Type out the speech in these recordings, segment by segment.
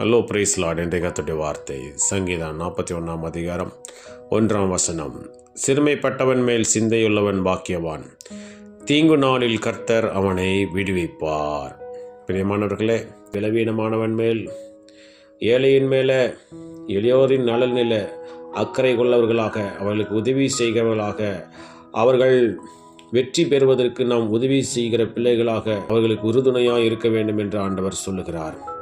Hello price Lord என்ற வார்த்தை சங்கீதம் நாற்பத்தி ஒன்றாம் அதிகாரம் ஒன்றாம் வசனம். சிறுமைப்பட்டவன் மேல் சிந்தையுள்ளவன் பாக்கியவான். தீங்கு நாளில் கர்த்தர் அவனை விடுவிப்பார். பிரியமானவர்களே விலவீனமானவன் மேல் ஏழையின் மேலே எளியோரின் நலனில் அக்கறை கொள்ளவர்களாக அவர்களுக்கு உதவி செய்கிறவர்களாக அவர்கள் வெற்றி பெறுவதற்கு நாம் உதவி செய்கிற பிள்ளைகளாக அவர்களுக்கு உறுதுணையாக இருக்க வேண்டும் என்று ஆண்டவர் சொல்லுகிறார்.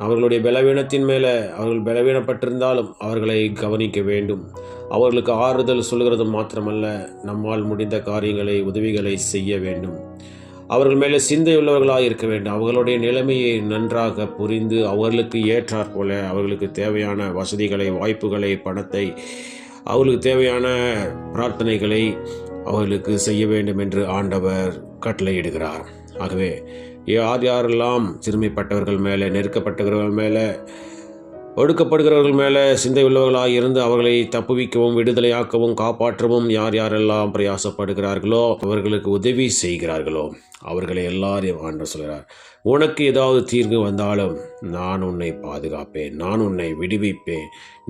அவர்களுடைய பலவீனத்தின் மேலே அவர்கள் பலவீனப்பட்டிருந்தாலும் அவர்களை கவனிக்க வேண்டும். அவர்களுக்கு ஆறுதல் சொல்கிறது மாத்திரமல்ல நம்மால் முடிந்த காரியங்களை உதவிகளை செய்ய வேண்டும். அவர்கள் மேலே சிந்தையுள்ளவர்களாக இருக்க வேண்டும். அவர்களுடைய நிலைமையை நன்றாக புரிந்து அவர்களுக்கு ஏற்றாற் போல அவர்களுக்கு தேவையான வசதிகளை வாய்ப்புகளை பணத்தை அவர்களுக்கு தேவையான பிரார்த்தனைகளை அவர்களுக்கு செய்ய வேண்டும் என்று ஆண்டவர் கட்டளையிடுகிறார். ஆகவே யார் யாரெல்லாம் சிறுமைப்பட்டவர்கள் மேலே நெருக்கப்பட்டவர்கள் மேலே ஒடுக்கப்படுகிறவர்கள் மேலே சிந்தை உள்ளவர்களாக இருந்து அவர்களை தப்புவிக்கவும் விடுதலையாக்கவும் காப்பாற்றவும் யார் யாரெல்லாம் பிரயாசப்படுகிறார்களோ அவர்களுக்கு உதவி செய்கிறார்களோ அவர்களை எல்லாரையும் ஆண்டு சொல்கிறார். உனக்கு ஏதாவது தீர்வு வந்தாலும் நான் உன்னை பாதுகாப்பேன் நான் உன்னை விடுவிப்பேன்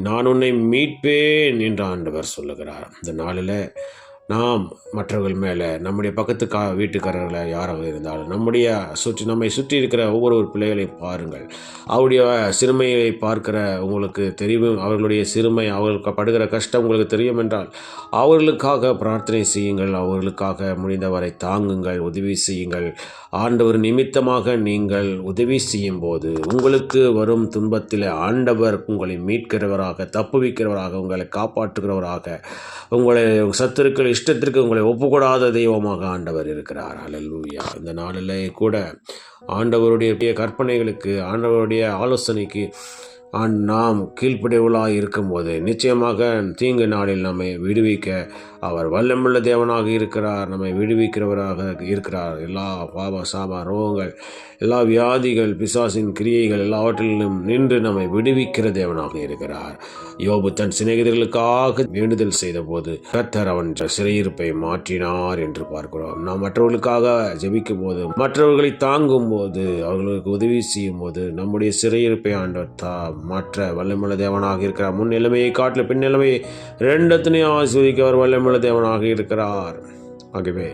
நான் உன்னை மீட்பேன் என்று ஆண்டவர் சொல்லுகிறார். இந்த நாளில் நாம் மற்றவர்கள் மேலே நம்முடைய பக்கத்து கா வீட்டுக்காரர்களை யாராக இருந்தாலும் நம்முடைய சுற்றி நம்மை சுற்றி இருக்கிற ஒவ்வொரு ஒரு பிள்ளைகளையும் பாருங்கள். அவருடைய சிறுமையை பார்க்கிற உங்களுக்கு தெரியும். அவர்களுடைய சிறுமை அவர்களுக்கு படுகிற கஷ்டம் உங்களுக்கு தெரியும் என்றால் அவர்களுக்காக பிரார்த்தனை செய்யுங்கள். அவர்களுக்காக முடிந்தவரை தாங்குங்கள் உதவி செய்யுங்கள். ஆண்டவர் நிமித்தமாக நீங்கள் உதவி செய்யும் போது உங்களுக்கு வரும் துன்பத்தில் ஆண்டவர் உங்களை மீட்கிறவராக தப்புவிக்கிறவராக உங்களை காப்பாற்றுகிறவராக உங்களை சத்துருக்கள் இஷ்டத்திற்கு உங்களை ஒப்புக்கூடாத தெய்வமாக ஆண்டவர் இருக்கிறார். அல்லூயா இந்த நாளில் கூட ஆண்டவருடைய கற்பனைகளுக்கு ஆண்டவருடைய ஆலோசனைக்கு நாம் கீழ்ப்படைவுகளாக இருக்கும்போது நிச்சயமாக தீங்கு நாளில் நம்மை விடுவிக்க அவர் வல்லமுள்ள தேவனாக இருக்கிறார் நம்மை விடுவிக்கிறவராக இருக்கிறார். எல்லா பாப சாப ரோகங்கள் எல்லா வியாதிகள் பிசாசின் கிரியைகள் எல்லாவற்றிலும் நின்று நம்மை விடுவிக்கிற தேவனாக இருக்கிறார். யோபு தன் சிநேகிதர்களுக்காக வேண்டுதல் செய்தபோது கத்தர் அவன் சிறையிருப்பை மாற்றினார் என்று பார்க்கிறோம். நாம் மற்றவர்களுக்காக ஜெபிக்கும் போது மற்றவர்களை தாங்கும் போது அவர்களுக்கு உதவி செய்யும் போது நம்முடைய சிறையிருப்பை ஆண்டவர் தா மாற்ற வல்லமுள்ள தேவனாக இருக்கிறார். முன் நிலைமையை காட்டில் பின் நிலைமையை ரெண்டத்தினையும் ஆஸ்வதிக்க அவர் வல்லமுள்ள தேவனாக இருக்கிறார். ஆகவே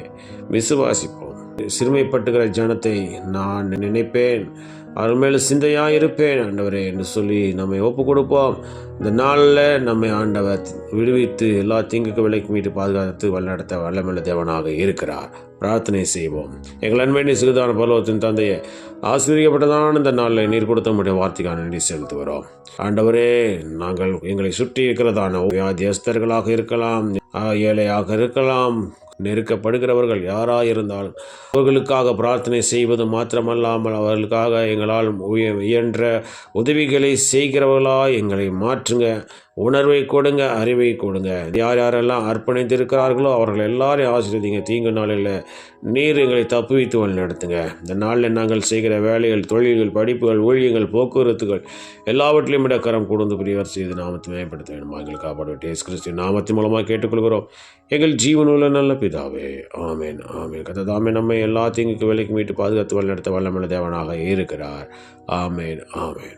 விசுவாசிப்போம். சிறுமைப்பட்டுகிற ஜனத்தை நான் நினைப்பேன். அவர் மேலே சிந்தையாக இருப்பேன் ஆண்டவரே என்று சொல்லி நம்மை ஒப்பு கொடுப்போம் இந்த நாளில் நம்மை ஆண்டவர் விடுவித்து எல்லா தீங்குக்கு விலைக்கு மீட்டு பாதுகாத்து வழிநடத்த வல்லமல்ல தேவனாக இருக்கிறார். பிரார்த்தனை செய்வோம். எங்கள் அன்பை சிறுதான பலவத்தின் தந்தையை ஆசிரியப்பட்டதான இந்த நாளில் நீர் கொடுத்த முடிய வார்த்தைக்கான நன்றி செலுத்துகிறோம். ஆண்டவரே நாங்கள் எங்களை சுற்றி இருக்கிறதான வியாதியஸ்தர்களாக இருக்கலாம். ஏழையாக இருக்கலாம். நெருக்கப்படுகிறவர்கள் யாராக இருந்தாலும் அவர்களுக்காக பிரார்த்தனை செய்வது மாத்திரமல்லாமல் அவர்களுக்காக எங்களால் இயன்ற உதவிகளை செய்கிறவர்களாக எங்களை மாற்றுங்க. உணர்வை கொடுங்க அறிவை கொடுங்க. யார் யாரெல்லாம் அர்ப்பணித்திருக்கிறார்களோ அவர்கள் எல்லாரையும் ஆசிரியங்க தீங்கு நாளில் நீர் எங்களை தப்புவித்து வழி நடத்துங்க. இந்த நாளில் நாங்கள் செய்கிற வேலைகள் தொழில்கள் படிப்புகள் ஊழியங்கள் போக்குவரத்துகள் எல்லாவற்றிலும் கரம் கொடுந்து புரியவர் செய்து நாமத்தை மேம்படுத்த வேண்டும்? எங்கள் காப்பாடு இயேசு கிறிஸ்து நாமத்தின் மூலமாக கேட்டுக்கொள்கிறோம். எங்கள் ஜீவனுள்ள நல்ல பிதாவே ஆமேன் ஆமேன். கதை தாமே நம்மை எல்லா தீங்குக்கு விலைக்கு மீட்டு பாதுகாத்து வழி நடத்த வல்லமல்ல தேவனாக இருக்கிறார். ஆமேன் ஆமேன்.